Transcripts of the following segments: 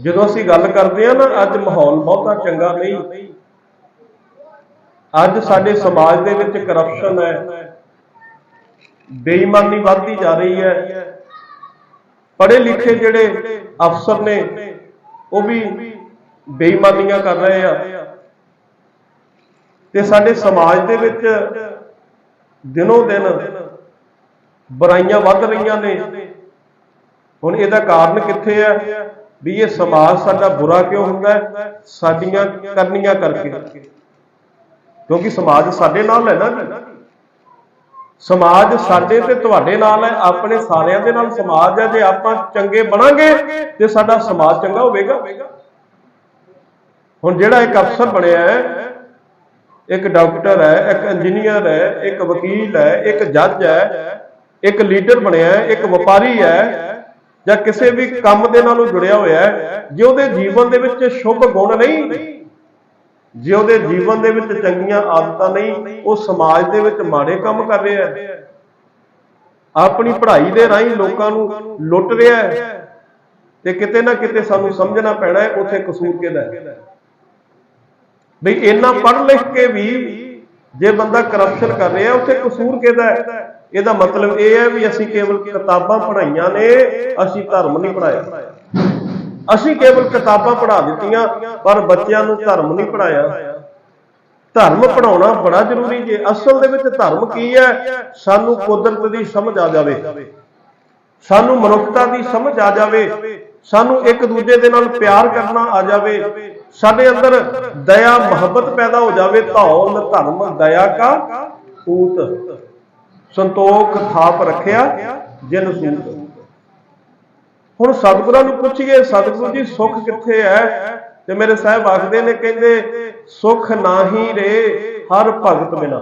ਜਦੋਂ ਅਸੀਂ ਗੱਲ ਕਰਦੇ ਆ ਨਾ, ਅੱਜ ਮਾਹੌਲ ਬਹੁਤਾ ਚੰਗਾ ਨਹੀਂ। ਅੱਜ ਸਾਡੇ ਸਮਾਜ ਦੇ ਵਿੱਚ ਕਰਪਸ਼ਨ ਹੈ। ਬੇਈਮਾਨੀ ਵੱਧਦੀ ਜਾ ਰਹੀ ਹੈ। ਪੜ੍ਹੇ ਲਿਖੇ ਜਿਹੜੇ ਅਫਸਰ ਨੇ, ਉਹ ਵੀ ਬੇਈਮਾਨੀਆਂ ਕਰ ਰਹੇ ਆ। ਤੇ ਸਾਡੇ ਸਮਾਜ ਦੇ ਵਿੱਚ ਦਿਨੋਂ ਦਿਨ ਬੁਰਾਈਆਂ ਵੱਧ ਰਹੀਆਂ ਨੇ। ਹੁਣ ਇਹਦਾ ਕਾਰਨ ਕਿੱਥੇ ਹੈ? ਵੀ ਇਹ ਸਮਾਜ ਸਾਡਾ ਬੁਰਾ ਕਿਉਂ ਹੁੰਦਾ ਸਾਡੀਆਂ ਕਰਨੀਆਂ ਕਰਕੇ। ਕਿਉਂਕਿ ਸਮਾਜ ਸਾਡੇ ਨਾਲ ਹੈ ਨਾ ਸਮਾਜ ਸਾਡੇ ਤੇ ਤੁਹਾਡੇ ਨਾਲ ਹੈ, ਆਪਣੇ ਸਾਰਿਆਂ ਦੇ ਨਾਲ ਸਮਾਜ ਹੈ। ਜੇ ਆਪਾਂ ਚੰਗੇ ਬਣਾਂਗੇ, ਤੇ ਸਾਡਾ ਸਮਾਜ ਚੰਗਾ ਹੋਵੇਗਾ। ਹੁਣ ਜਿਹੜਾ ਇੱਕ ਅਫਸਰ ਬਣਿਆ ਹੈ, ਇੱਕ ਡਾਕਟਰ ਹੈ, ਇੱਕ ਇੰਜੀਨੀਅਰ ਹੈ, ਇੱਕ ਵਕੀਲ ਹੈ, ਇੱਕ ਜੱਜ ਹੈ, ਇੱਕ ਲੀਡਰ ਬਣਿਆ ਹੈ, ਇੱਕ ਵਪਾਰੀ ਹੈ ਜਾਂ ਕਿਸੇ ਵੀ ਕੰਮ ਦੇ ਨਾਲੋਂ ਜੁੜਿਆ ਹੋਇਆ ਹੈ, ਜੇ ਉਹਦੇ ਜੀਵਨ ਦੇ ਵਿੱਚ ਸ਼ੁਭ ਗੁਣ ਨਹੀਂ, ਜੇ ਉਹਦੇ ਜੀਵਨ ਦੇ ਵਿੱਚ ਚੰਗੀਆਂ ਆਦਤਾਂ ਨਹੀਂ, ਉਹ ਸਮਾਜ ਦੇ ਵਿੱਚ ਮਾੜੇ ਕੰਮ ਕਰ ਰਿਹਾ ਹੈ। ਆਪਣੀ ਪੜ੍ਹਾਈ ਦੇ ਰਾਹੀਂ ਲੋਕਾਂ ਨੂੰ ਲੁੱਟ ਰਿਹਾ ਹੈ ਤੇ ਕਿਤੇ ਨਾ ਕਿਤੇ ਸਾਨੂੰ ਸਮਝਣਾ ਪੈਣਾ ਹੈ, ਉੱਥੇ ਕਸੂਰ ਕਿਹਦਾ ਹੈ। ਬਈ ਇੰਨਾ ਪੜ੍ਹ ਲਿਖ ਕੇ ਵੀ ਜੇ ਬੰਦਾ ਕਰਪਸ਼ਨ ਕਰ ਰਿਹਾ ਉੱਥੇ ਕਸੂਰ ਕਿਹਦਾ ਹੈ? ਇਹਦਾ ਮਤਲਬ ਇਹ ਹੈ ਵੀ ਅਸੀਂ ਕੇਵਲ ਕਿਤਾਬਾਂ ਪੜ੍ਹਾਈਆਂ ਨੇ, ਅਸੀਂ ਧਰਮ ਨਹੀਂ ਪੜਾਇਆ ਅਸੀਂ ਕੇਵਲ ਕਿਤਾਬਾਂ ਪੜ੍ਹਾ ਦਿੱਤੀਆਂ, ਪਰ ਬੱਚਿਆਂ ਨੂੰ ਧਰਮ ਨਹੀਂ ਪੜਾਇਆ ਧਰਮ ਪੜਾਉਣਾ ਬੜਾ ਜ਼ਰੂਰੀ ਜੇ, ਅਸਲ ਦੇ ਵਿੱਚ ਧਰਮ ਕੀ ਹੈ? ਸਾਨੂੰ ਕੁਦਰਤ ਦੀ ਸਮਝ ਆ ਜਾਵੇ। ਸਾਨੂੰ ਮਨੁੱਖਤਾ ਦੀ ਸਮਝ ਆ ਜਾਵੇ। ਸਾਨੂੰ ਇੱਕ ਦੂਜੇ ਦੇ ਨਾਲ ਪਿਆਰ ਕਰਨਾ ਆ ਜਾਵੇ। ਸਾਡੇ ਅੰਦਰ ਦਇਆ, ਮੁਹੱਬਤ ਪੈਦਾ ਹੋ ਜਾਵੇ ਧੌਲ ਧਰਮ ਦਇਆ ਕਾ ਪੂਤ। ਸੰਤੋਖ ਥਾਪ ਰੱਖਿਆ, ਜਿਨ ਸੂਤ। ਹੁਣ ਸਤਿਗੁਰਾਂ ਨੂੰ ਪੁੱਛੀਏ, ਸਤਿਗੁਰੂ ਜੀ, ਸੁੱਖ ਕਿੱਥੇ ਹੈ ਤੇ ਮੇਰੇ ਸਾਹਿਬ ਆਖਦੇ ਨੇ, ਕਹਿੰਦੇ, ਸੁੱਖ ਨਾਹੀ ਰੇ, ਹਰ ਭਗਤ ਬਿਨਾ।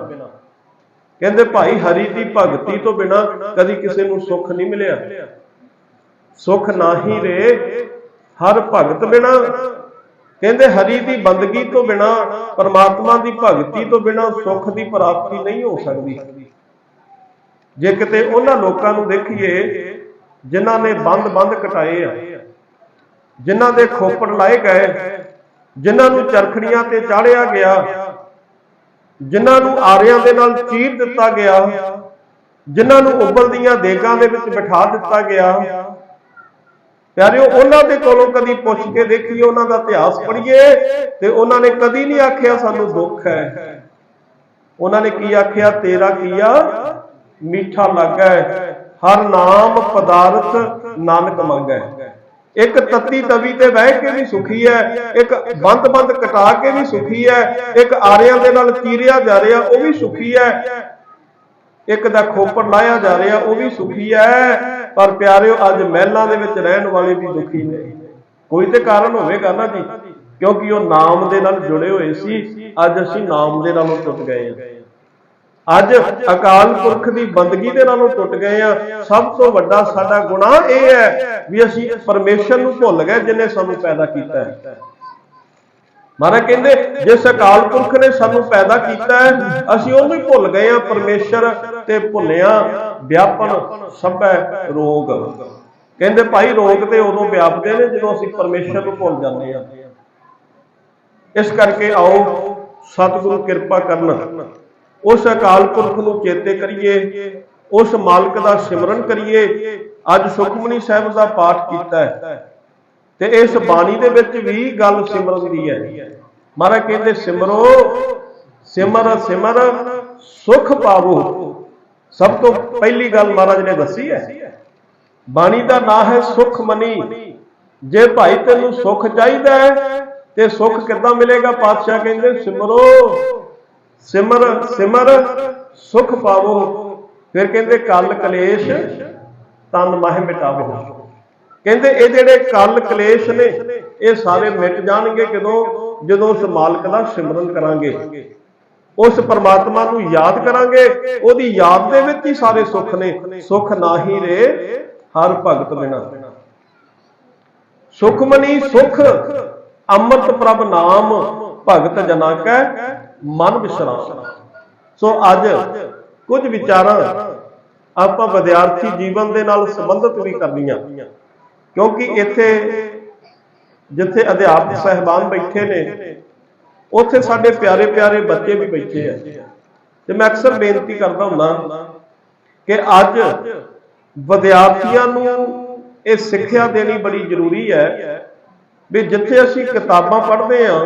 ਕਹਿੰਦੇ, ਭਾਈ ਹਰੀ ਦੀ ਭਗਤੀ ਤੋਂ ਬਿਨਾ ਕਦੀ ਕਿਸੇ ਨੂੰ ਸੁੱਖ ਨਹੀਂ ਮਿਲਿਆ। ਸੁੱਖ ਨਾਹੀ ਰੇ, ਹਰ ਭਗਤ ਬਿਨਾ। ਕਹਿੰਦੇ, ਹਰੀ ਦੀ ਬੰਦਗੀ ਤੋਂ ਬਿਨਾ, ਪਰਮਾਤਮਾ ਦੀ ਭਗਤੀ ਤੋਂ ਬਿਨਾ ਸੁੱਖ ਦੀ ਪ੍ਰਾਪਤੀ ਨਹੀਂ ਹੋ ਸਕਦੀ। ਜੇ ਕਿਤੇ ਉਹਨਾਂ ਲੋਕਾਂ ਨੂੰ ਦੇਖੀਏ, ਜਿਨ੍ਹਾਂ ਨੇ ਬੰਦ-ਬੰਦ ਕਟਾਏ ਆ, ਜਿਨ੍ਹਾਂ ਦੇ ਖੋਪੜ ਲਾਏ ਗਏ, ਜਿਨ੍ਹਾਂ ਨੂੰ ਚਰਖੜੀਆਂ ਤੇ ਚਾੜਿਆ ਗਿਆ, ਜਿਨ੍ਹਾਂ ਨੂੰ ਆਰਿਆਂ ਦੇ ਨਾਲ ਚੀਰ ਦਿੱਤਾ ਗਿਆ, ਜਿਨ੍ਹਾਂ ਨੂੰ ਉਬਲਦੀਆਂ ਦੇਗਾਂ ਦੇ ਵਿੱਚ ਬਿਠਾ ਦਿੱਤਾ ਗਿਆ, ਪਿਆਰਿਓ, ਉਹਨਾਂ ਦੇ ਕੋਲੋਂ ਕਦੀ ਪੁੱਛ ਕੇ ਦੇਖੀਏ, ਉਹਨਾਂ ਦਾ ਇਤਿਹਾਸ ਪੜ੍ਹੀਏ, ਤੇ ਉਹਨਾਂ ਨੇ ਕਦੀ ਨਹੀਂ ਆਖਿਆ ਸਾਨੂੰ ਦੁੱਖ ਹੈ। ਉਹਨਾਂ ਨੇ ਕੀ ਆਖਿਆ? ਤੇਰਾ ਕੀਆ ਮੀਠਾ ਲੱਗਾ, ਹਰ ਨਾਮ ਪਦਾਰਥ ਨਾਨਕ ਮੰਗੈ। ਇੱਕ ਤੱਤੀ ਤਵੀ ਤੇ ਬਹਿ ਕੇ ਵੀ ਸੁਖੀ ਹੈ ਇੱਕ ਬੰਦ-ਬੰਦ ਕਟਾ ਕੇ ਵੀ ਸੁਖੀ ਹੈ ਇੱਕ ਆਰਿਆਂ ਦੇ ਨਾਲ ਚੀਰਿਆ ਜਾ ਰਿਹਾ, ਉਹ ਵੀ ਸੁਖੀ ਹੈ ਇੱਕ ਦਾ ਖੋਪੜ ਲਾਇਆ ਜਾ ਰਿਹਾ, ਉਹ ਵੀ ਸੁਖੀ ਹੈ ਪਰ ਪਿਆਰਿਓ, ਅੱਜ ਮਹਿਲਾਂ ਦੇ ਵਿੱਚ ਰਹਿਣ ਵਾਲੇ ਵੀ ਦੁਖੀ ਨੇ। ਕੋਈ ਤੇ ਕਾਰਨ ਹੋਵੇਗਾ ਨਾ ਜੀ, ਕਿਉਂਕਿ ਉਹ ਨਾਮ ਦੇ ਨਾਲ ਜੁੜੇ ਹੋਏ ਸੀ, ਅੱਜ ਅਸੀਂ ਨਾਮ ਦੇ ਨਾਲੋਂ ਟੁੱਟ ਗਏ ਹਾਂ। ਅੱਜ ਅਕਾਲ ਪੁਰਖ ਦੀ ਬੰਦਗੀ ਦੇ ਨਾਲੋਂ ਟੁੱਟ ਗਏ ਆ। ਸਭ ਤੋਂ ਵੱਡਾ ਸਾਡਾ ਗੁਨਾਹ ਇਹ ਹੈ ਵੀ ਅਸੀਂ ਪਰਮੇਸ਼ਰ ਨੂੰ ਭੁੱਲ ਗਏ ਜਿਨੇ ਸਾਨੂੰ ਪੈਦਾ ਕੀਤਾ ਹੈ। ਮਹਾਰਾਜ ਕਹਿੰਦੇ, ਜਿਸ ਅਕਾਲ ਪੁਰਖ ਨੇ ਸਾਨੂੰ ਪੈਦਾ ਕੀਤਾ ਹੈ, ਅਸੀਂ ਉਹਨੂੰ ਹੀ ਭੁੱਲ ਗਏ ਆ। ਪਰਮੇਸ਼ਰ ਤੇ ਭੁੱਲਿਆ ਵਿਆਪਨ ਸਭੈ ਰੋਗ। ਕਹਿੰਦੇ ਭਾਈ, ਰੋਗ ਤੇ ਉਦੋਂ ਵਿਆਪਦੇ ਨੇ ਜਦੋਂ ਅਸੀਂ ਪਰਮੇਸ਼ਰ ਨੂੰ ਭੁੱਲ ਜਾਂਦੇ ਆ। ਇਸ ਕਰਕੇ ਆਓ, ਸਤਿਗੁਰੂ ਕਿਰਪਾ ਕਰਨ। ਉਸ ਅਕਾਲ ਪੁਰਖ ਨੂੰ ਚੇਤੇ ਕਰੀਏ, ਉਸ ਮਾਲਕ ਦਾ ਸਿਮਰਨ ਕਰੀਏ। ਅੱਜ ਸੁਖਮਨੀ ਸਾਹਿਬ ਦਾ ਪਾਠ ਕੀਤਾ ਹੈ। ਤੇ ਇਸ ਬਾਣੀ ਦੇ ਵਿੱਚ ਵੀ ਗੱਲ ਸਿਮਰਨ ਦੀ ਹੈ। ਮਹਾਰਾਜ ਕਹਿੰਦੇ, ਸਿਮਰੋ, ਸਿਮਰ ਸਿਮਰ, ਸੁਖ ਪਾਵੋ। ਸਭ ਤੋਂ ਪਹਿਲੀ ਗੱਲ ਮਹਾਰਾਜ ਨੇ ਦੱਸੀ ਹੈ। ਬਾਣੀ ਦਾ ਨਾਮ ਹੈ ਸੁਖ ਮਨੀ। ਜੇ ਭਾਈ ਤੈਨੂੰ ਸੁਖ ਚਾਹੀਦਾ ਹੈ, ਤੇ ਸੁਖ ਕਿੱਦਾਂ ਮਿਲੇਗਾ? ਪਾਤਸ਼ਾਹ ਕਹਿੰਦੇ, ਸਿਮਰੋ ਸਿਮਰ ਸਿਮਰ, ਸੁਖ ਪਾਵੋ। ਫਿਰ ਕਹਿੰਦੇ, ਕਲ ਕਲੇਸ਼, ਤਨ ਮਹਿ ਮਿਟਾਵੋ। ਕਹਿੰਦੇ, ਇਹ ਜਿਹੜੇ ਕਲ ਕਲੇਸ਼ ਨੇ, ਇਹ ਸਾਰੇ ਮਿਟ ਜਾਣਗੇ ਕਦੋਂ? ਜਦੋਂ ਉਸ ਮਾਲਕ ਦਾ ਸਿਮਰਨ ਕਰਾਂਗੇ। ਉਸ ਪਰਮਾਤਮਾ ਨੂੰ ਯਾਦ ਕਰਾਂਗੇ। ਉਹਦੀ ਯਾਦ ਦੇ ਵਿੱਚ ਹੀ ਸਾਰੇ ਸੁੱਖ ਨੇ। ਸੁਖ ਨਾਹੀ ਰੇ ਹਰ ਭਗਤ ਬਿਨਾ। ਸੁਖਮਨੀ ਸੁਖ, ਅੰਮ੍ਰਿਤ ਪ੍ਰਭ ਨਾਮ, ਭਗਤ ਜਨਾ ਕੈ। ਮਨ ਵਿਸਰਾਮ। ਸੋ ਅੱਜ ਕੁਝ ਵਿਚਾਰਾਂ ਆਪਾਂ ਵਿਦਿਆਰਥੀ ਜੀਵਨ ਦੇ ਨਾਲ ਸੰਬੰਧਿਤ ਵੀ ਕਰਨੀਆਂ। ਕਿਉਂਕਿ ਇੱਥੇ ਜਿੱਥੇ ਅਧਿਆਪਕ ਸਹਿਬਾਨ ਬੈਠੇ ਨੇ, ਉੱਥੇ ਸਾਡੇ ਪਿਆਰੇ ਪਿਆਰੇ ਬੱਚੇ ਵੀ ਬੈਠੇ ਆ। ਤੇ ਮੈਂ ਅਕਸਰ ਬੇਨਤੀ ਕਰਦਾ ਹੁੰਦਾ ਕਿ ਅੱਜ ਵਿਦਿਆਰਥੀਆਂ ਨੂੰ ਇਹ ਸਿੱਖਿਆ ਦੇਣੀ ਬੜੀ ਜ਼ਰੂਰੀ ਹੈ ਵੀ ਜਿੱਥੇ ਅਸੀਂ ਕਿਤਾਬਾਂ ਪੜ੍ਹਦੇ ਆ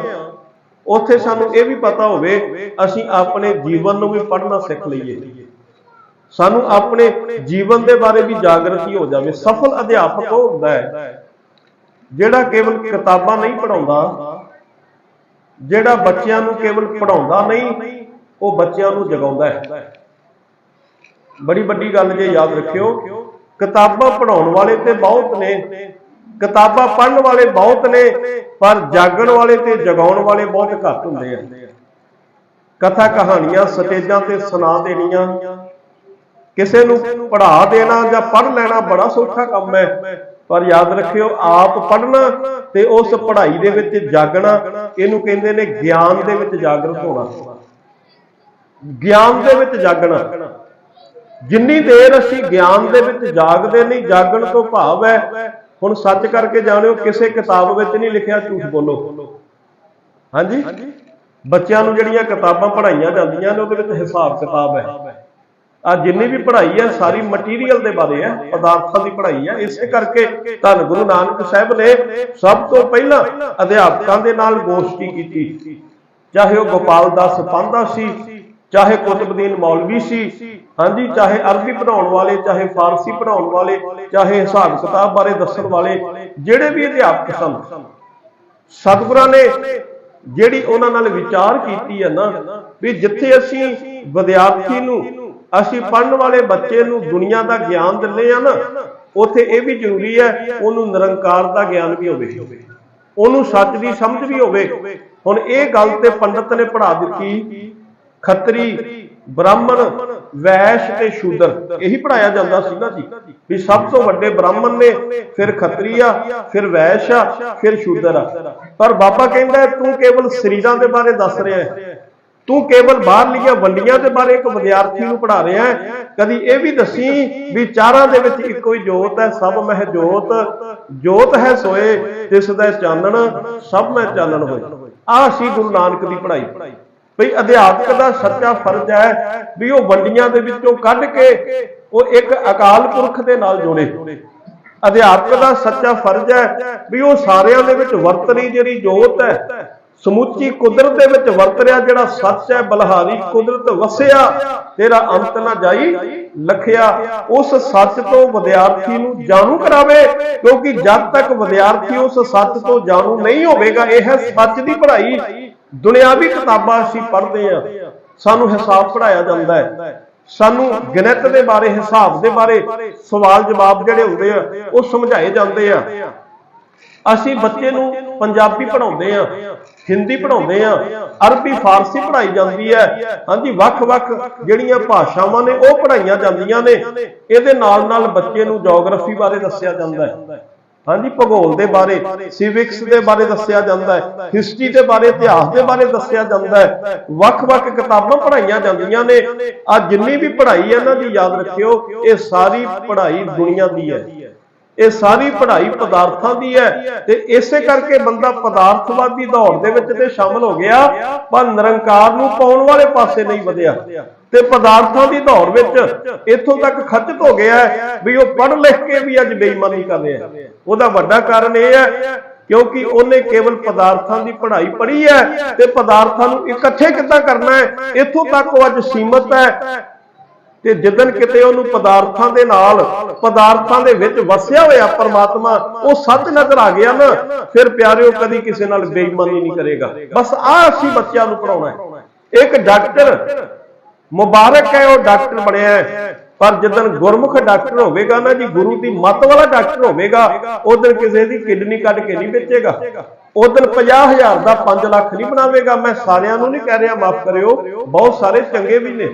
ਉੱਥੇ ਸਾਨੂੰ ਇਹ ਵੀ ਪਤਾ ਹੋਵੇ, ਅਸੀਂ ਆਪਣੇ ਜੀਵਨ ਨੂੰ ਵੀ ਪੜ੍ਹਨਾ ਸਿੱਖ ਲਈਏ। ਸਾਨੂੰ ਆਪਣੇ ਜੀਵਨ ਦੇ ਬਾਰੇ ਵੀ ਜਾਗਰਤੀ ਹੋ ਜਾਵੇ। ਸਫਲ ਅਧਿਆਪਕ ਉਹ ਹੁੰਦਾ ਹੈ, ਜਿਹੜਾ ਕੇਵਲ ਕਿਤਾਬਾਂ ਨਹੀਂ ਪੜਾਉਂਦਾ ਜਿਹੜਾ ਬੱਚਿਆਂ ਨੂੰ ਕੇਵਲ ਪੜਾਉਂਦਾ ਨਹੀਂ, ਉਹ ਬੱਚਿਆਂ ਨੂੰ ਜਗਾਉਂਦਾ ਹੈ। ਬੜੀ ਵੱਡੀ ਗੱਲ ਜੇ ਯਾਦ ਰੱਖਿਓ, ਕਿਤਾਬਾਂ ਪੜਾਉਣ ਵਾਲੇ ਤੇ ਬਹੁਤ ਨੇ। ਕਿਤਾਬਾਂ ਪੜ੍ਹਨ ਵਾਲੇ ਬਹੁਤ ਨੇ, ਪਰ ਜਾਗਣ ਵਾਲੇ ਤੇ ਜਗਾਉਣ ਵਾਲੇ ਬਹੁਤ ਘੱਟ ਹੁੰਦੇ ਆ। ਕਥਾ ਕਹਾਣੀਆਂ ਸਟੇਜਾਂ ਤੇ ਸੁਣਾ ਦੇਣੀਆਂ। ਕਿਸੇ ਨੂੰ ਪੜ੍ਹਾ ਦੇਣਾ ਜਾਂ ਪੜ੍ਹ ਲੈਣਾ ਬੜਾ ਸੌਖਾ ਕੰਮ ਹੈ, ਪਰ ਯਾਦ ਰੱਖਿਓ, ਆਪ ਪੜ੍ਹਨਾ ਤੇ ਉਸ ਪੜ੍ਹਾਈ ਦੇ ਵਿੱਚ ਜਾਗਣਾ, ਇਹਨੂੰ ਕਹਿੰਦੇ ਨੇ ਗਿਆਨ ਦੇ ਵਿੱਚ ਜਾਗਰਤ ਹੋਣਾ। ਗਿਆਨ ਦੇ ਵਿੱਚ ਜਾਗਣਾ। ਜਿੰਨੀ ਦੇਰ ਅਸੀਂ ਗਿਆਨ ਦੇ ਵਿੱਚ ਜਾਗਦੇ ਨਹੀਂ, ਜਾਗਣ ਤੋਂ ਭਾਵ ਹੈ ਹੁਣ ਸੱਚ ਕਰਕੇ ਜਾਣਿਓ ਕਿਸੇ ਕਿਤਾਬ ਵਿੱਚ ਨਹੀਂ ਲਿਖਿਆ ਝੂਠ ਬੋਲੋ। ਹਾਂਜੀ? ਬੱਚਿਆਂ ਨੂੰ ਜਿਹੜੀਆਂ ਕਿਤਾਬਾਂ ਪੜ੍ਹਾਈਆਂ ਜਾਂਦੀਆਂ ਨੇ ਉਹਦੇ ਵਿੱਚ ਹਿਸਾਬ ਕਿਤਾਬ ਹੈ। ਆ ਜਿੰਨੀ ਵੀ ਪੜ੍ਹਾਈ ਹੈ ਸਾਰੀ ਮਟੀਰੀਅਲ ਦੇ ਬਾਰੇ ਹੈ ਪਦਾਰਥਾਂ ਦੀ ਪੜ੍ਹਾਈ ਹੈ। ਇਸੇ ਕਰਕੇ ਧੰਨ ਗੁਰੂ ਨਾਨਕ ਸਾਹਿਬ ਨੇ ਸਭ ਤੋਂ ਪਹਿਲਾਂ ਅਧਿਆਪਕਾਂ ਦੇ ਨਾਲ ਗੋਸ਼ਟੀ ਕੀਤੀ। ਚਾਹੇ ਉਹ ਗੋਪਾਲ ਦਾਸ ਪਾਂਦਾ ਸੀ ਚਾਹੇ ਕੁਤਬਦੀਨ ਮੌਲਵੀ ਸੀ, ਹਾਂਜੀ, ਚਾਹੇ ਅਰਬੀ ਪੜਾਉਣ ਵਾਲੇ, ਚਾਹੇ ਫਾਰਸੀ ਪੜਾਉਣ ਵਾਲੇ, ਚਾਹੇ ਹਿਸਾਬ ਕਿਤਾਬ ਬਾਰੇ ਦੱਸਣ ਵਾਲੇ, ਜਿਹੜੇ ਵੀ ਅਧਿਆਪਕ ਸਨ, ਸਤਿਗੁਰਾਂ ਨੇ ਜਿਹੜੀ ਉਹਨਾਂ ਨਾਲ ਵਿਚਾਰ ਕੀਤੀ ਹੈ ਨਾ, ਵੀ ਜਿੱਥੇ ਅਸੀਂ ਵਿਦਿਆਰਥੀ ਨੂੰ, ਅਸੀਂ ਪੜਨ ਵਾਲੇ ਬੱਚੇ ਨੂੰ ਦੁਨੀਆ ਦਾ ਗਿਆਨ ਦਿੰਦੇ ਆ ਨਾ, ਉਥੇ ਇਹ ਵੀ ਜ਼ਰੂਰੀ ਹੈ, ਉਹਨੂੰ ਨਿਰੰਕਾਰ ਦਾ ਗਿਆਨ ਵੀ ਹੋਵੇ, ਉਹਨੂੰ ਸੱਚ ਦੀ ਸਮਝ ਵੀ ਹੋਵੇ। ਹੁਣ ਇਹ ਗੱਲ ਤੇ ਪੰਡਤ ਨੇ ਪੜ੍ਹਾ ਦਿੱਤੀ ਖੱਤਰੀ, ਬ੍ਰਾਹਮਣ, ਵੈਸ਼ ਤੇ ਸ਼ੂਦਰ। ਇਹੀ ਪੜਾਇਆ ਜਾਂਦਾ ਸੀਗਾ ਜੀ ਵੀ ਸਭ ਤੋਂ ਵੱਡੇ ਬ੍ਰਾਹਮਣ ਨੇ, ਫਿਰ ਖੱਤਰੀ ਆ, ਫਿਰ ਵੈਸ਼ ਆ, ਫਿਰ ਸ਼ੂਦਰ ਆ। ਪਰ ਬਾਬਾ ਕਹਿੰਦਾ ਤੂੰ ਕੇਵਲ ਸਰੀਰਾਂ ਦੇ ਬਾਰੇ ਦੱਸ ਰਿਹਾ ਹੈ। ਤੂੰ ਕੇਵਲ ਬਾਹਰਲੀਆਂ ਵੰਡੀਆਂ ਦੇ ਬਾਰੇ ਇੱਕ ਵਿਦਿਆਰਥੀ ਨੂੰ ਪੜ੍ਹਾ ਰਿਹਾ ਹੈ। ਕਦੀ ਇਹ ਵੀ ਦੱਸੀ ਵੀ ਚਾਰਾਂ ਦੇ ਵਿੱਚ ਇੱਕੋ ਹੀ ਜੋਤ ਹੈ, ਸਭ ਮਹਿ ਜੋਤ। ਜੋਤ ਹੈ ਸੋਏ, ਤਿਸ ਦਾ ਚਾਨਣ, ਸਭ ਮਹਿ ਚਾਨਣ ਹੋਏ। ਆਹ ਸੀ ਗੁਰੂ ਨਾਨਕ ਦੀ ਪੜ੍ਹਾਈ। ਭਈ ਅਧਿਆਪਕ ਦਾ ਸੱਚਾ ਫਰਜ਼ ਹੈ ਵੀ ਉਹ ਵੰਡੀਆਂ ਦੇ ਵਿੱਚੋਂ ਕੱਢ ਕੇ ਉਹ ਇੱਕ ਅਕਾਲ ਪੁਰਖ ਦੇ ਨਾਲ ਜੋੜੇ। ਅਧਿਆਪਕ ਦਾ ਸੱਚਾ ਫਰਜ਼ ਹੈ ਵੀ ਉਹ ਸਾਰਿਆਂ ਦੇ ਵਿੱਚ ਵਰਤਣੀ ਜਿਹੜੀ ਜੋਤ ਹੈ, ਸਮੁੱਚੀ ਕੁਦਰਤ ਦੇ ਵਿੱਚ ਵਰਤ ਰਿਹਾ ਜਿਹੜਾ ਸੱਚ ਹੈ, ਬਲਹਾਰੀ ਕੁਦਰਤ ਵਸਿਆ, ਤੇਰਾ ਅੰਤ ਨਾ ਜਾਈ, ਲਖਿਆ, ਉਸ ਸੱਚ ਤੋਂ ਵਿਦਿਆਰਥੀ ਨੂੰ ਜਾਣੂ ਕਰਾਵੇ, ਕਿਉਂਕਿ ਜਦ ਤੱਕ ਵਿਦਿਆਰਥੀ ਉਸ ਸੱਚ ਤੋਂ ਜਾਣੂ ਨਹੀਂ ਹੋਵੇਗਾ, ਇਹ ਹੈ ਸੱਚ ਦੀ ਪੜ੍ਹਾਈ। ਦੁਨਿਆਵੀ ਕਿਤਾਬਾਂ ਅਸੀਂ ਪੜ੍ਹਦੇ ਆ ਸਾਨੂੰ ਹਿਸਾਬ ਪੜਾਇਆ ਜਾਂਦਾ ਹੈ। ਸਾਨੂੰ ਗਣਿਤ ਦੇ ਬਾਰੇ, ਹਿਸਾਬ ਦੇ ਬਾਰੇ ਸਵਾਲ ਜਵਾਬ ਜਿਹੜੇ ਹੁੰਦੇ ਆ, ਉਹ ਸਮਝਾਏ ਜਾਂਦੇ ਆ। ਅਸੀਂ ਬੱਚੇ ਨੂੰ ਪੰਜਾਬੀ ਪੜਾਉਂਦੇ ਆ ਹਿੰਦੀ ਪੜਾਉਂਦੇ ਆ ਅਰਬੀ, ਫਾਰਸੀ ਪੜਾਈ ਜਾਂਦੀ ਹੈ। ਹਾਂਜੀ, ਵੱਖ-ਵੱਖ ਜਿਹੜੀਆਂ ਭਾਸ਼ਾਵਾਂ ਨੇ, ਉਹ ਪੜਾਈਆਂ ਜਾਂਦੀਆਂ ਨੇ। ਇਹਦੇ ਨਾਲ-ਨਾਲ ਬੱਚੇ ਨੂੰ ਜੀਓਗ੍ਰਾਫੀ ਬਾਰੇ ਦੱਸਿਆ ਜਾਂਦਾ ਹੈ। ਹਾਂਜੀ, ਭੂਗੋਲ ਦੇ ਬਾਰੇ ਸਿਵਿਕਸ ਦੇ ਬਾਰੇ ਦੱਸਿਆ ਜਾਂਦਾ ਹੈ ਹਿਸਟਰੀ ਦੇ ਬਾਰੇ, ਇਤਿਹਾਸ ਦੇ ਬਾਰੇ ਦੱਸਿਆ ਜਾਂਦਾ ਹੈ। ਵੱਖ-ਵੱਖ ਕਿਤਾਬਾਂ ਪੜਾਈਆਂ ਜਾਂਦੀਆਂ ਨੇ। ਆ ਜਿੰਨੀ ਵੀ ਪੜ੍ਹਾਈ ਹੈ, ਇਹਨਾਂ ਦੀ ਯਾਦ ਰੱਖਿਓ, ਇਹ ਸਾਰੀ ਪੜ੍ਹਾਈ ਦੁਨੀਆ ਦੀ ਹੈ। ਇਹ ਸਾਰੀ ਪੜ੍ਹਾਈ ਪਦਾਰਥਾਂ ਦੀ ਹੈ ਤੇ ਇਸੇ ਕਰਕੇ ਬੰਦਾ ਪਦਾਰਥਵਾਦੀ ਦੌੜ ਦੇ ਵਿੱਚ ਤੇ ਸ਼ਾਮਲ ਹੋ ਗਿਆ, ਪਰ ਨਿਰੰਕਾਰ ਨੂੰ ਪਾਉਣ ਵਾਲੇ ਪਾਸੇ ਨਹੀਂ ਵਧਿਆ। ਤੇ ਪਦਾਰਥਾਂ ਦੀ ਦੌੜ ਵਿੱਚ ਇੱਥੋਂ ਤੱਕ ਖੱਚਤ ਹੋ ਗਿਆ ਵੀ ਉਹ ਪੜ੍ਹ ਲਿਖ ਕੇ ਵੀ ਅੱਜ ਬੇਈਮਾਨੀ ਕਰ ਰਿਹਾ ਉਹਦਾ ਵੱਡਾ ਕਾਰਨ ਇਹ ਹੈ ਕਿਉਂਕਿ ਉਹਨੇ ਕੇਵਲ ਪਦਾਰਥਾਂ ਦੀ ਪੜ੍ਹਾਈ ਪੜ੍ਹੀ ਹੈ ਤੇ ਪਦਾਰਥਾਂ ਨੂੰ ਇਕੱਠੇ ਕਿੱਦਾਂ ਕਰਨਾ ਹੈ? ਇੱਥੋਂ ਤੱਕ ਉਹ ਅੱਜ ਸੀਮਤ ਹੈ ਤੇ ਜਿੱਦਨ ਕਿਤੇ ਉਹਨੂੰ ਪਦਾਰਥਾਂ ਦੇ ਨਾਲ, ਪਦਾਰਥਾਂ ਦੇ ਵਿੱਚ ਵਸਿਆ ਹੋਇਆ ਪਰਮਾਤਮਾ, ਉਹ ਸੱਚ ਨਜ਼ਰ ਆ ਗਿਆ ਨਾ, ਫਿਰ ਪਿਆਰਿਓ, ਕਦੀ ਕਿਸੇ ਨਾਲ ਬੇਈਮਾਨੀ ਨਹੀਂ ਕਰੇਗਾ। ਬਸ ਆਹ ਅਸੀਂ ਬੱਚਿਆਂ ਨੂੰ ਪੜਾਉਣਾ ਹੈ। ਇੱਕ ਡਾਕਟਰ ਮੁਬਾਰਕ ਹੈ, ਉਹ ਡਾਕਟਰ ਬਣਿਆ ਹੈ। ਪਰ ਜਦੋਂ ਗੁਰਮੁਖ ਡਾਕਟਰ ਹੋਵੇਗਾ ਨਾ ਜੀ, ਗੁਰੂ ਦੀ ਮੱਤ ਵਾਲਾ ਡਾਕਟਰ ਹੋਵੇਗਾ ਉਦੋਂ ਕਿਸੇ ਦੀ ਕਿਡਨੀ ਕੱਢ ਕੇ ਨਹੀਂ ਵੇਚੇਗਾ। ਉਦੋਂ 50000 ਦਾ 5 ਲੱਖ ਨਹੀਂ ਬਣਾਵੇਗਾ। ਮੈਂ ਸਾਰਿਆਂ ਨੂੰ ਨਹੀਂ ਕਹਿ ਰਿਹਾ, ਮਾਫ ਕਰਿਓ। ਬਹੁਤ ਸਾਰੇ ਚੰਗੇ ਵੀ ਨੇ।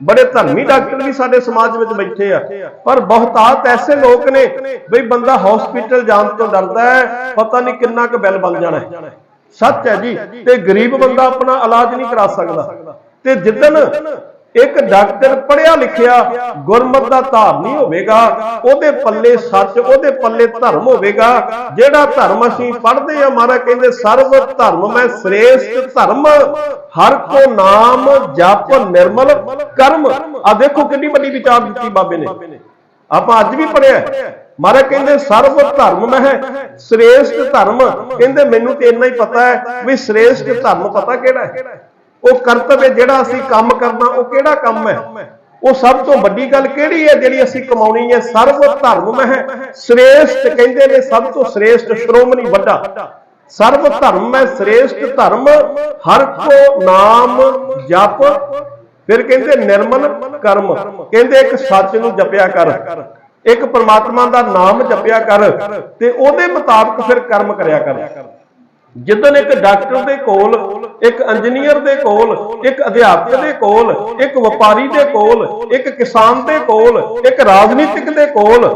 ਬੜੇ ਧਰਮੀ ਡਾਕਟਰ ਵੀ ਸਾਡੇ ਸਮਾਜ ਵਿੱਚ ਬੈਠੇ ਆ। ਪਰ ਬਹੁਤਾਤ ਐਸੇ ਲੋਕ ਨੇ ਬਈ ਬੰਦਾ ਹਸਪੀਟਲ ਜਾਣ ਤੋਂ ਡਰਦਾ ਹੈ, ਪਤਾ ਨਹੀਂ ਕਿੰਨਾ ਕੁ ਬਿੱਲ ਬਣ ਜਾਣਾ ਹੈ। ਸੱਚ ਹੈ ਜੀ, ਤੇ ਗਰੀਬ ਬੰਦਾ ਆਪਣਾ ਇਲਾਜ ਨਹੀਂ ਕਰਾ ਸਕਦਾ। ਤੇ ਜਿੱਦਨ ਇੱਕ ਡਾਕਟਰ ਪੜਿਆ ਲਿਖਿਆ ਗੁਰਮਤ ਦਾ ਧਾਰਨੀ ਹੋਵੇਗਾ, ਉਹਦੇ ਪੱਲੇ ਸੱਚ, ਉਹਦੇ ਪੱਲੇ ਧਰਮ ਹੋਵੇਗਾ। ਜਿਹੜਾ ਧਰਮ ਅਸੀਂ ਪੜ੍ਹਦੇ ਆ ਮਹਾਰਾਜ ਕਹਿੰਦੇ, ਸਰਵ ਧਰਮ, ਮੈਂ ਸ੍ਰੇਸ਼ਟ ਧਰਮ, ਹਰ ਕੋ ਨਾਮ ਜਪ ਨਿਰਮਲ ਕਰਮ। ਆ ਦੇਖੋ ਕਿੰਨੀ ਵੱਡੀ ਵਿਚਾਰ ਦਿੱਤੀ ਬਾਬੇ ਨੇ। ਆਪਾਂ ਅੱਜ ਵੀ ਪੜਿਆ ਮਹਾਰਾਜ ਕਹਿੰਦੇ, ਸਰਵ ਧਰਮ ਮਹਿ ਸ੍ਰੇਸ਼ਟ ਧਰਮ। ਕਹਿੰਦੇ, ਮੈਨੂੰ ਤੇ ਇੰਨਾ ਹੀ ਪਤਾ ਹੈ ਵੀ ਸ੍ਰੇਸ਼ਟ ਧਰਮ ਪਤਾ ਕਿਹੜਾ ਹੈ? ਉਹ ਕਰਤਵ ਹੈ ਜਿਹੜਾ ਅਸੀਂ ਕੰਮ ਕਰਨਾ, ਉਹ ਕਿਹੜਾ ਕੰਮ ਹੈ? ਉਹ ਸਭ ਤੋਂ ਵੱਡੀ ਗੱਲ ਕਿਹੜੀ ਹੈ ਜਿਹੜੀ ਅਸੀਂ ਕਮਾਉਣੀ ਹੈ? ਸਰਵ ਧਰਮ ਹੈ। ਸ੍ਰੇਸ਼ਟ ਕਹਿੰਦੇ ਨੇ ਸਭ ਤੋਂ ਸ੍ਰੇਸ਼ਟ ਸ਼੍ਰੋਮਣੀ ਵੱਡਾ। ਸਰਵ ਧਰਮ ਹੈ, ਸ੍ਰੇਸ਼ਟ ਧਰਮ, ਹਰ ਕੋ ਨਾਮ ਜਪ। ਫਿਰ ਕਹਿੰਦੇ ਨਿਰਮਲ ਕਰਮ। ਕਹਿੰਦੇ ਇੱਕ ਸੱਚ ਨੂੰ ਜਪਿਆ ਕਰ। ਇੱਕ ਪਰਮਾਤਮਾ ਦਾ ਨਾਮ ਜਪਿਆ ਕਰ। ਤੇ ਉਹਦੇ ਮੁਤਾਬਕ ਫਿਰ ਕਰਮ ਕਰਿਆ ਕਰ। ਜਿੱਦਨ ਇੱਕ ਡਾਕਟਰ ਦੇ ਕੋਲ, ਇੱਕ ਇੰਜੀਨੀਅਰ ਦੇ ਕੋਲ, ਇੱਕ ਅਧਿਆਪਕ ਦੇ ਕੋਲ, ਇੱਕ ਵਪਾਰੀ ਦੇ ਕੋਲ, ਇੱਕ ਕਿਸਾਨ ਦੇ ਕੋਲ, ਇੱਕ ਰਾਜਨੀਤਿਕ ਦੇ ਕੋਲ,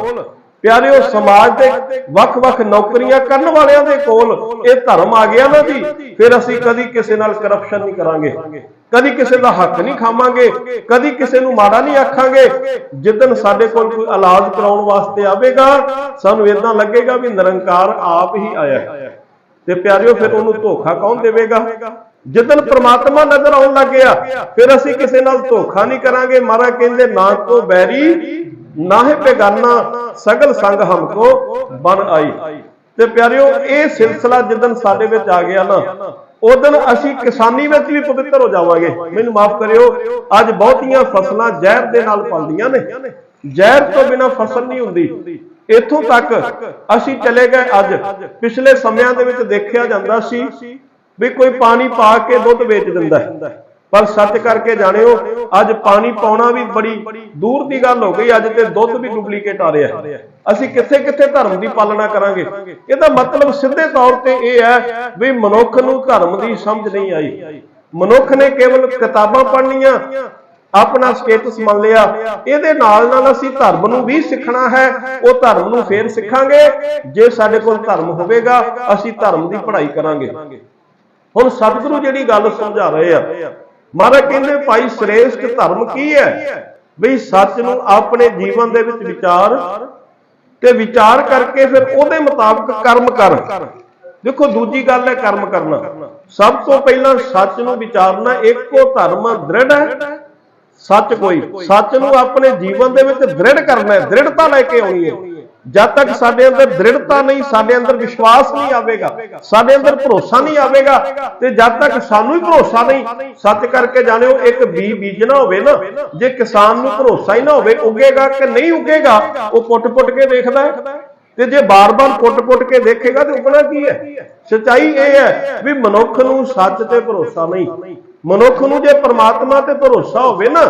ਪਿਆਰਿਓ, ਸਮਾਜ ਦੇ ਵੱਖ-ਵੱਖ ਨੌਕਰੀਆਂ ਕਰਨ ਵਾਲਿਆਂ ਦੇ ਕੋਲ ਇਹ ਧਰਮ ਆ ਗਿਆ ਨਾ ਜੀ, ਫਿਰ ਅਸੀਂ ਕਦੀ ਕਿਸੇ ਨਾਲ ਕਰਪਸ਼ਨ ਨਹੀਂ ਕਰਾਂਗੇ, ਕਦੀ ਕਿਸੇ ਦਾ ਹੱਕ ਨਹੀਂ ਖਾਵਾਂਗੇ, ਕਦੀ ਕਿਸੇ ਨੂੰ ਮਾੜਾ ਨਹੀਂ ਆਖਾਂਗੇ। ਜਿੱਦਨ ਸਾਡੇ ਕੋਲ ਕੋਈ ਇਲਾਜ ਕਰਾਉਣ ਵਾਸਤੇ ਆਵੇਗਾ, ਸਾਨੂੰ ਇਦਾਂ ਲੱਗੇਗਾ ਵੀ ਨਿਰੰਕਾਰ ਆਪ ਹੀ ਆਇਆ ਹੈ। ਤੇ ਪਿਆਰਿਓ, ਫਿਰ ਉਹਨੂੰ ਧੋਖਾ ਕੌਣ ਦੇਵੇਗਾ? ਜਿੱਦਨ ਪ੍ਰਮਾਤਮਾ ਨਜ਼ਰ ਆਉਣ ਲੱਗ ਗਿਆ, ਫਿਰ ਅਸੀਂ ਕਿਸੇ ਨਾਲ ਧੋਖਾ ਨਹੀਂ ਕਰਾਂਗੇ। ਮਹਾਰਾਜ ਕਹਿੰਦੇ, ਨਾ ਕੋ ਬੈਰੀ, ਨਾ ਹੈ ਬੇਗਾਨਾ, ਸਗਲ ਸੰਗ ਹਮਕੋ ਬਨ ਆਈ। ਤੇ ਪਿਆਰਿਓ, ਇਹ ਸਿਲਸਿਲਾ ਜਿੱਦਨ ਸਾਡੇ ਵਿੱਚ ਆ ਗਿਆ ਨਾ, ਉਦੋਂ ਅਸੀਂ ਕਿਸਾਨੀ ਵਿੱਚ ਵੀ ਪਵਿੱਤਰ ਹੋ ਜਾਵਾਂਗੇ। ਮੈਨੂੰ ਮਾਫ ਕਰਿਓ, ਅੱਜ ਬਹੁਤੀਆਂ ਫਸਲਾਂ ਜ਼ਹਿਰ ਦੇ ਨਾਲ ਪਲਦੀਆਂ ਨੇ। ਜ਼ਹਿਰ ਤੋਂ ਬਿਨਾ ਫਸਲ ਨਹੀਂ ਹੁੰਦੀ। ਇੱਥੋਂ ਤੱਕ ਅਸੀਂ ਚਲੇ ਗਏ ਅੱਜ। ਪਿਛਲੇ ਸਮਿਆਂ ਦੇ ਵਿੱਚ ਦੇਖਿਆ ਜਾਂਦਾ ਸੀ ਵੀ ਕੋਈ ਪਾਣੀ ਪਾ ਕੇ ਦੁੱਧ ਵੇਚ ਦਿੰਦਾ ਹੈ। ਪਰ ਸੱਚ ਕਰਕੇ ਜਾਣਿਓ, ਅੱਜ ਪਾਣੀ ਪਾਉਣਾ ਵੀ ਬੜੀ ਦੂਰ ਦੀ ਗੱਲ ਹੋ ਗਈ, ਅੱਜ ਤੇ ਦੁੱਧ ਵੀ ਡੁਪਲੀਕੇਟ ਆ ਰਿਹਾ ਅਸੀਂ ਕਿੱਥੇ ਕਿੱਥੇ ਧਰਮ ਦੀ ਪਾਲਣਾ ਕਰਾਂਗੇ? ਇਹਦਾ ਮਤਲਬ ਸਿੱਧੇ ਤੌਰ ਤੇ ਇਹ ਹੈ ਵੀ ਮਨੁੱਖ ਨੂੰ ਧਰਮ ਦੀ ਸਮਝ ਨਹੀਂ ਆਈ। ਮਨੁੱਖ ਨੇ ਕੇਵਲ ਕਿਤਾਬਾਂ ਪੜ੍ਹਨੀਆਂ ਆਪਣਾ ਸਟੇਟਸ ਮੰਨ ਲਿਆ। ਇਹਦੇ ਨਾਲ ਨਾਲ ਅਸੀਂ ਧਰਮ ਨੂੰ ਵੀ ਸਿੱਖਣਾ ਹੈ। ਉਹ ਧਰਮ ਨੂੰ ਫੇਰ ਸਿੱਖਾਂਗੇ। ਜੇ ਸਾਡੇ ਕੋਲ ਧਰਮ ਹੋਵੇਗਾ, ਅਸੀਂ ਧਰਮ ਦੀ ਪੜ੍ਹਾਈ ਕਰਾਂਗੇ। ਹੁਣ ਸਤਿਗੁਰੂ ਜਿਹੜੀ ਗੱਲ ਸਮਝਾ ਰਹੇ ਆ, ਮਹਾਰਾਜ ਕਹਿੰਦੇ, ਭਾਈ ਸ੍ਰੇਸ਼ਟ ਧਰਮ ਕੀ ਹੈ? ਬਈ ਸੱਚ ਨੂੰ ਆਪਣੇ ਜੀਵਨ ਦੇ ਵਿੱਚ ਵਿਚਾਰ ਤੇ ਵਿਚਾਰ ਕਰਕੇ ਫਿਰ ਉਹਦੇ ਮੁਤਾਬਕ ਕਰਮ ਕਰ। ਦੇਖੋ, ਦੂਜੀ ਗੱਲ ਹੈ ਕਰਮ ਕਰਨਾ। ਸਭ ਤੋਂ ਪਹਿਲਾਂ ਸੱਚ ਨੂੰ ਵਿਚਾਰਨਾ ਇੱਕੋ ਧਰਮ ਦ੍ਰਿੜ ਹੈ। ਸੱਚ ਕੋਈ, ਸੱਚ ਨੂੰ ਆਪਣੇ ਜੀਵਨ ਦੇ ਵਿੱਚ ਦ੍ਰਿੜ ਕਰਨਾ ਹੈ, ਦ੍ਰਿੜਤਾ ਲੈ ਕੇ ਆਉਣੀ ਹੈ। ਜਦ ਤੱਕ ਸਾਡੇ ਅੰਦਰ ਦ੍ਰਿੜਤਾ ਨਹੀਂ, ਸਾਡੇ ਅੰਦਰ ਵਿਸ਼ਵਾਸ ਨਹੀਂ ਆਵੇਗਾ, ਸਾਡੇ ਅੰਦਰ ਭਰੋਸਾ ਨਹੀਂ ਆਵੇਗਾ, ਤੇ ਜਦ ਤੱਕ ਸਾਨੂੰ ਹੀ ਭਰੋਸਾ ਨਹੀਂ, ਸੱਚ ਕਰਕੇ ਜਾਣਿਓ, ਇੱਕ ਬੀ ਬੀਜਣਾ ਹੋਵੇ ਨਾ, ਜੇ ਕਿਸਾਨ ਨੂੰ ਭਰੋਸਾ ਹੀ ਨਾ ਹੋਵੇ, ਉੱਗੇਗਾ ਕਿ ਨਹੀਂ ਉੱਗੇਗਾ, ਉਹ ਪੁੱਟ-ਪੁੱਟ ਕੇ ਦੇਖਦਾ ਹੈ। ਤੇ ਜੇ ਬਾਰ-ਬਾਰ ਪੁੱਟ-ਪੁੱਟ ਕੇ ਦੇਖੇਗਾ, ਤੇ ਉਗਣਾ ਕੀ ਹੈ? ਸਚਾਈ ਇਹ ਹੈ ਵੀ ਮਨੁੱਖ ਨੂੰ ਸੱਚ ਤੇ ਭਰੋਸਾ ਨਹੀਂ। ਮਨੁੱਖ ਨੂੰ ਜੇ ਪ੍ਰਮਾਤਮਾ ਤੇ ਭਰੋਸਾ ਹੋਵੇ ਨਾ,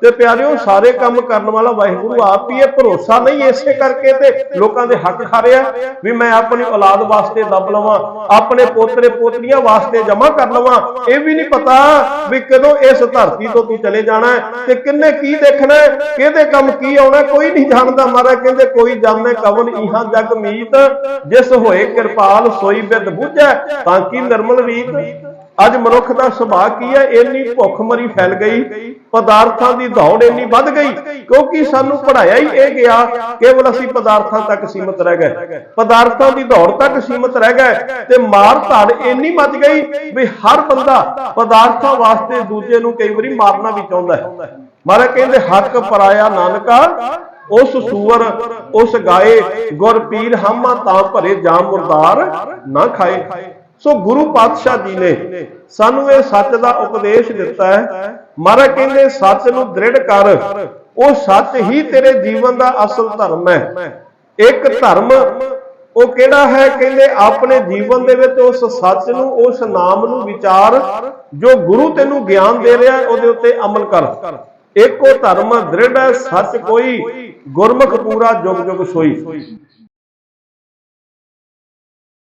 ਤੇ ਪਿਆਰਿਓ, ਸਾਰੇ ਕੰਮ ਕਰਨ ਵਾਲਾ ਵਾਹਿਗੁਰੂ ਆਪ ਹੀ ਇਹ ਭਰੋਸਾ ਨਹੀਂ, ਇਸੇ ਕਰਕੇ ਤੇ ਲੋਕਾਂ ਦੇ ਹੱਕ ਖਾ ਰਿਹਾ ਵੀ ਮੈਂ ਆਪਣੀ ਔਲਾਦ ਵਾਸਤੇ ਦੱਬ ਲਵਾਂ, ਆਪਣੇ ਪੋਤਰੇ ਪੋਤਰੀਆਂ ਵਾਸਤੇ ਜਮ੍ਹਾਂ ਕਰ ਲਵਾਂ। ਇਹ ਵੀ ਨਹੀਂ ਪਤਾ ਵੀ ਕਦੋਂ ਇਸ ਧਰਤੀ ਤੋਂ ਤੂੰ ਚਲੇ ਜਾਣਾ ਹੈ ਤੇ ਕਿੰਨੇ ਕੀ ਦੇਖਣਾ ਹੈ, ਕਿਹਦੇ ਕੰਮ ਕੀ ਆਉਣਾ ਕੋਈ ਨਹੀਂ ਜਾਣਦਾ ਮਹਾਰਾਜ, ਕਹਿੰਦੇ ਕੋਈ ਜਾਣੇ ਕਵਨ ਇਹਾਂ ਜਗ ਮੀਤ, ਜਿਸ ਹੋਏ ਕਿਰਪਾਲ ਸੋਈ ਬਿਦ ਬੁੱਝੈ, ਤਾਂ ਕੀ ਨਿਰਮਲ ਰੀਤ? ਅੱਜ ਮਨੁੱਖ ਦਾ ਸੁਭਾਅ ਕੀ ਹੈ? ਇੰਨੀ ਭੁੱਖ ਮਰੀ ਫੈਲ ਗਈ, ਪਦਾਰਥਾਂ ਦੀ ਦੌੜ ਇੰਨੀ ਵੱਧ ਗਈ, ਕਿਉਂਕਿ ਸਾਨੂੰ ਪੜਾਇਆ ਹੀ ਇਹ ਗਿਆ, ਕੇਵਲ ਅਸੀਂ ਪਦਾਰਥਾਂ ਤੱਕ ਸੀਮਤ ਰਹਿ ਗਏ। ਪਦਾਰਥਾਂ ਦੀ ਦੌੜ ਤੱਕ ਸੀਮਤ ਰਹਿ ਗਏ ਤੇ ਮਾਰ ਧੜ ਇੰਨੀ ਮੱਚ ਗਈ ਵੀ ਹਰ ਬੰਦਾ ਪਦਾਰਥਾਂ ਵਾਸਤੇ ਦੂਜੇ ਨੂੰ ਕਈ ਵਾਰੀ ਮਾਰਨਾ ਵੀ ਚਾਹੁੰਦਾ ਹੈ। ਮਹਾਰਾਜ ਕਹਿੰਦੇ, ਹੱਕ ਪਰਾਇਆ ਨਾਨਕਾ ਉਸ ਸੂਰ, ਉਸ ਗਾਏ ਗੁਰ ਪੀਰ ਹਾਮਾ ਤਾਂ ਭਰੇ ਜਾਮ ਮੁਰਦਾਰ ਨਾ ਖਾਏ। ਸੋ ਗੁਰੂ ਪਾਤਸ਼ਾਹ ਜੀ ਨੇ ਸਾਨੂੰ ਇਹ ਸੱਚ ਦਾ ਉਪਦੇਸ਼ ਦਿੱਤਾ ਹੈ। ਮਹਾਰਾਜ ਕਹਿੰਦੇ, ਸੱਚ ਨੂੰ ਦ੍ਰਿੜ ਕਰ। ਉਹ ਸੱਚ ਹੀ ਤੇਰੇ ਜੀਵਨ ਦਾ ਅਸਲ ਧਰਮ ਹੈ। ਇੱਕ ਧਰਮ ਉਹ ਕਿਹੜਾ ਹੈ? ਕਹਿੰਦੇ, ਆਪਣੇ ਜੀਵਨ ਦੇ ਵਿੱਚ ਉਸ ਸੱਚ ਨੂੰ, ਉਸ ਨਾਮ ਨੂੰ ਵਿਚਾਰ, ਜੋ ਗੁਰੂ ਤੈਨੂੰ ਗਿਆਨ ਦੇ ਰਿਹਾ ਉਹਦੇ ਉੱਤੇ ਅਮਲ ਕਰ। ਇੱਕੋ ਧਰਮ ਦ੍ਰਿੜ ਹੈ, ਸੱਚ ਕੋਈ ਗੁਰਮੁਖ ਪੂਰਾ ਜੁਗ ਜੁਗ ਸੋਈ।